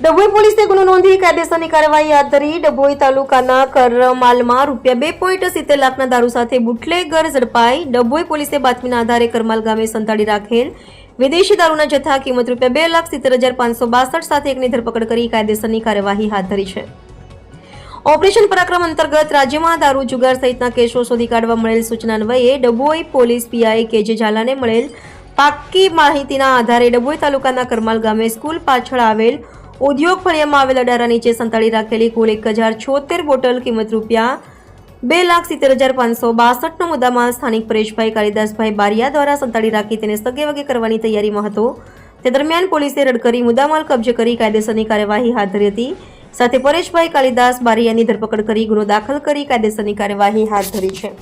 ડભોઈ પોલીસે ગુનો નોંધી કાયદેસરની કાર્યવાહી હાથ ધરી ડભોઈ તાલુકાના કરમાલમાં રૂપિયા બે પોઈન્ટ સિત્તેર લાખના દારૂ સાથે બુટલેગર ઝડપાઈ ડભોઈ પોલીસે બાતમીના આધારે કરમાલ ગામે સંતાડી રાખેલ વિદેશી દારૂના જથ્થા કિંમત રૂપિયા બે લાખ સિત્તેર હજાર પાંચસો બાસઠ સાથે એકની ધરપકડ કરી કાયદેસરની કાર્યવાહી હાથ ધરી છે. ઓપરેશન પરાક્રમ અંતર્ગત રાજ્યમાં દારૂ જુગાર સહિતના કેસો શોધી કાઢવા મળેલ સૂચના અન્વયે ડભોઈ પોલીસ પીઆઈ કેજે ઝાલાને મળેલ પાકી માહિતીના આધારે ડભોઈ તાલુકાના કરમાલ ગામે સ્કૂલ પાછળ આવેલ ઉદ્યોગ ફળિયામાં આવેલા અડારા નીચે સંતાડી રાખેલી કુલ એક હજાર છોતેર બોટલ કિંમત રૂપિયા બે લાખ સિત્તેર હજાર પાંચસો બાસઠનો મુદ્દામાં સ્થાનિક પરેશભાઈ કાલિદાસભાઈ બારિયા દ્વારા સંતાડી રાખી તેને સગે વગે કરવાની તૈયારીમાં હતો. તે દરમિયાન પોલીસે રડકરી મુદ્દામાલ કબજે કરી કાયદેસરની કાર્યવાહી હાથ ધરી હતી. સાથે પરેશભાઈ કાલિદાસ બારિયાની ધરપકડ કરી ગુનો દાખલ કરી કાયદેસરની કાર્યવાહી હાથ ધરી છે.